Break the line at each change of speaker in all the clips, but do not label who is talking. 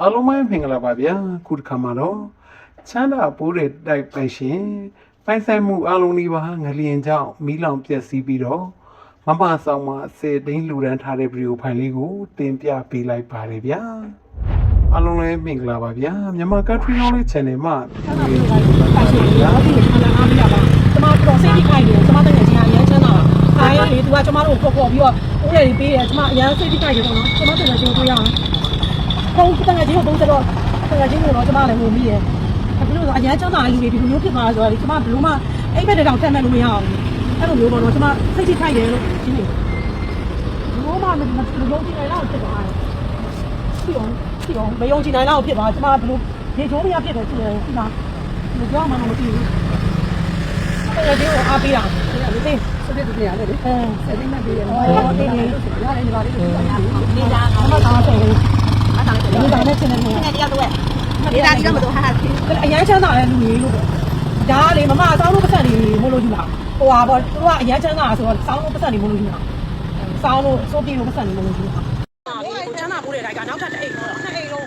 အားလုံးပဲမင်္ဂလာပါဗျာခုတစ်ခါမှာတော့ချမ်းသာပိုးတဲ့တိုက်ပိုင်ရှင်ပိုင်ဆိုင်မှုအားလုံးဒီပါငလျင်ကြောင့်မီးလောင်ပျက်စီးပြီးတော့မမဆောင်မှာစေတိန်လူရန်ထားတဲ့ဗီဒီယိုဖိုင်လေးကိုတင်ပြပေးလိုက်ပါတယ်ဗျာအားလုံးလည်းမင်္ဂလာပါဗျာမြန်မာ country knowledge channel မှာ
ဆက်တာပြီးတော့ဖိုင်ရှင်ရောဒီခန္ဓာအားမရပါကျမတော်စိတ်ထိခိုက်တယ်ကျမတကယ်ချင်းအရန်ချမ်းသာတာအားရလေသူကကျမတို့ပေါ်ပေါ်ပြီးတော့ဦးရည်ပေးတယ်ကျမအရန်စိတ်ထိခိုက်တယ်ပေါ့နော်ကျမတကယ်ချင်းကိုရအောင် ခုံးတကယ်ချင်းကိုပုံစံတော့တကယ်ချင်းကိုတော့ကျမလည်းဝင်ပြီးရအခုလို့ဆိုအရန်ချမ်းသာလူတွေဒီလိုမျိုးဖြစ်သွားဆိုတော့ကျမဘလို့မှအိမ်ဘက်တောင်တက်မဲ့လို့မရအောင်အဲ့လိုမျိုးပေါ့နော်ကျမစိတ်ထိခိုက်တယ်လို့ရှင်းနေဘောမမမယုံကြည်နိုင်တော့ဖြစ်သွားတယ်ဖြစ်အောင်ဖြစ်အောင်မယုံကြည်နိုင်တော့ဖြစ်သွားကျမဘလို့ဒီချိုးမရဖြစ်တယ်ဖြစ်တယ်ဒီမှာမပြောမှမသိဘူး။အဲ့ဒါဒီကိုအားပေးတာ။ဒီသိစတဲ့တူရတယ်လေ။အဲစတဲ့မပြေရတော့။ဒီနေ့ရတယ်ဒီပါလေး။ဒီလာတော့မ သားဆိုဘူး။အဲ့ဒါလည်းဒီတိုင်းနဲ့ချင်းနေတယ်
နဲ့တရားတော့ဒေတာကြီးတော့မတော်ဟာ။
အရန်ချမ်းသာတဲ့လူကြီးလို့။ဒါလေမမအဆောင်လို့ပတ်စံနေမလို့ယူလာ။ဟိုဟာပေါ့သူကအရန်ချမ်းသာဆိုတော့စောင်းလို့ပတ်စံနေမလို့ယူလာ။စောင်းလို့စိုးပြေလို့ပတ်စံနေမလို့ယူလာ။ချမ်းသာပိုးတဲ့တိုင်ကနောက်ထပ်တစ်အိမ်တော့နှစ်အိမ်လုံး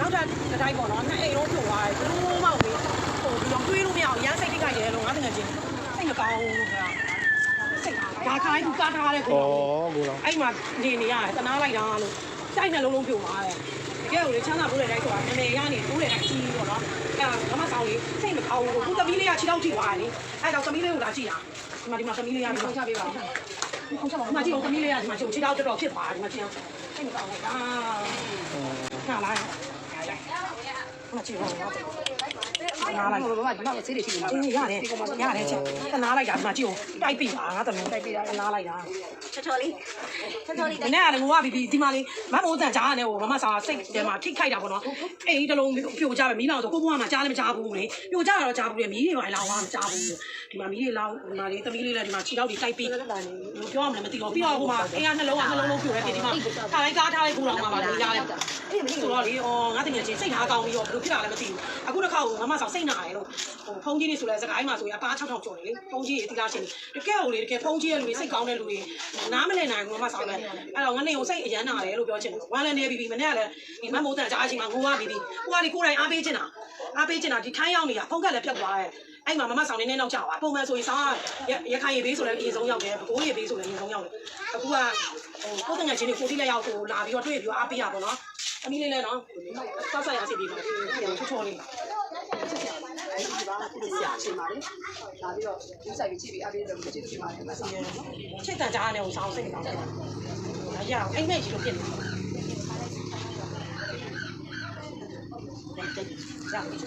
နောက်ထပ်တစ်တိုင်းပေါ့နော်နှစ်အိမ်လုံးပြုတ်သွားတယ်ဘယ်လိုမှမဟိုဒီတော့တွေးလို့မရအောင်ရမ်းစိတ်ထိခိုက်တယ်လို့ငါတကယ်ချင်းစိတ်မကောင်းဘူးလို့ခါစိတ်ဒါခိုင်းသူကားထားတဲ့ကို
ကိုလော
အဲ့မှာနေနေရတယ်တနာလိုက်တာလို့ စိုက်နှလုံးလုံးပြုတ်သွားတယ်တကယ်ကိုလေချမ်းသာပိုးတဲ့တိုင်းဆိုတာနည်းနည်းရနေပိုးတဲ့တိုင်းကြီးပေါ့နော်အဲ့ဒါမမဆောင်လေးစိတ်မကောင်းဘူးခုသမီးလေးကခြေထောက်ထိသွားတယ်လေအဲ့တော့သမီးလေးကိုလာကြည့်တာဒီမှာဒီမှာသမီးလေးကဒီမှာချပေးပါဦးခုချက်ပါဒီမှာကြည့်အောင်သမီးလေးကဒီမှာခြေထောက်တော်တော်ဖြစ်သွားတယ်ဒီမှာကြည့်အောင်စိတ်မကောင်းဘူးအာခါလာမကြည့်အောင် နားလိုက်
ဘာမှဒီမှာဆေးတွေရှိနေမှာ
အေးရတယ်ရတယ်ချက်တနာလိုက်တာဒီမှာကြည့်အောင်တိုက်ပြီပါငါတမန်တိုက်ပြီတာတနာလိုက်တာ
ချောချောလေးချောချောလေး
မနေ့ကလည်းငိုရပြီးဒီမှာလေးမမိုးတန်ကြားရတယ်ဟိုမမစာစိတ်တယ်မှာထိခိုက်တာပေါ့နော်အေးတလုံးပြိုကြပဲမီးလောင်ဆိုကိုဘွားမှာကြားလည်းမကြားဘူးလေပြိုကြတော့ကြားဘူးလေမီးတွေပါလောင်မကြားဘူးဒီမှာမီးတွေလောင်ဒီမှာလေးသမီးလေးလည်းဒီမှာခြေထောက်တွေတိုက်ပြီးပြောရမလဲမသိတော့ပြီးတော့ဟိုမှာအင်းကနှလုံးကနှလုံးလုံးပြိုရဲဒီမှာထားလိုက်ကားထားလိုက်ဘူးလောင်မှာပါလေရတယ်အေးမသိဆိုတော့လေအော်ငါတကယ်ချင်းစိတ်ထားကောင်းပြီးတော့ဘယ်လိုဖြစ်လာလဲမသိဘူးအခုတစ်ခါဟိုမမစာစိတ်နာတယ်လို့ဟိုဖုန်းကြီးတွေဆိုလဲစကိုင်းမှာဆိုရင်အပါ6000ကျော်တယ်လေဖုန်းကြီးတွေတိလာရှင်တကယ်ဟိုလေတကယ်ဖုန်းကြီးရဲ့လူတွေစိတ်ကောင်းတဲ့လူတွေနားမလည်နိုင်ဘူးမမစာလည်းအဲ့တော့ငါနေကိုစိတ်အရန်နာတယ်လို့ပြောချင်တယ်ဝမ်းလည်းနေပြီးပြီမနေ့ကလည်းဒီမမိုးတန်ကြားအချိန်မှာငိုရပြီးပြီဟိုကဒီကိုယ်တိုင်အားပေးချင်တာအားပေးချင်တာဒီထိုင်းရောက်နေတာဖုန်းကလည်းဖြတ်သွားတယ်အဲ့မှာမမဆောင်နေနေတော့ကြောက်ပါပုံမှန်ဆိုရင်ဆောင်ရခိုင်ရေဘေးဆိုလည်းအရင်ဆုံးရောက်တယ်ဘကိုးရေဘေးဆိုလည်းအရင်ဆုံးရောက်တယ်အခုကဟိုကိုယ်တငယ်ချင်းတွေကိုတိလက်ရောက်ကိုလာပြီးတော့တွေ့ပြီးတော့အားပေးရပါတော့ အမီလေးလည်းနော်စောက်ဆက်ရစီပြီးပါချောချောလေး
ဒီပါခုဆရာအချိန်ပါလေလာပြီးတော့ဒီဆိုင်ကြီးကြည့်ပြီးအားပေးတယ်ကျေးဇူးတင်ပါတယ်မဆောင်ရနော်
ချစ်တန်ကြားနေအောင်ဆောင်းစိတ်ကောင်းတယ်။အရာအိမ်မဲ့ကြီးလို့ဖြစ်နေတယ်။ကြာပြီ။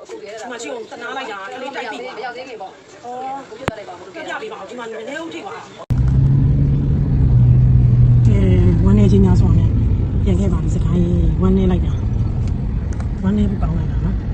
အခုရဲ
ဒီ
တာ
မှာရှိအောင်တနာလိုက်တာကလေးတိုက်ပြီ
မရောက်သေးခင်ပေါ့။
အော်
ဘုရားတယ်ပါဘု
ပြ
ရား
ပြပေးပါဦးဒီမှာနည်းနည်းဦးထိပါ။ကဲဝမ်းနေ ချင်းများဆိုနေ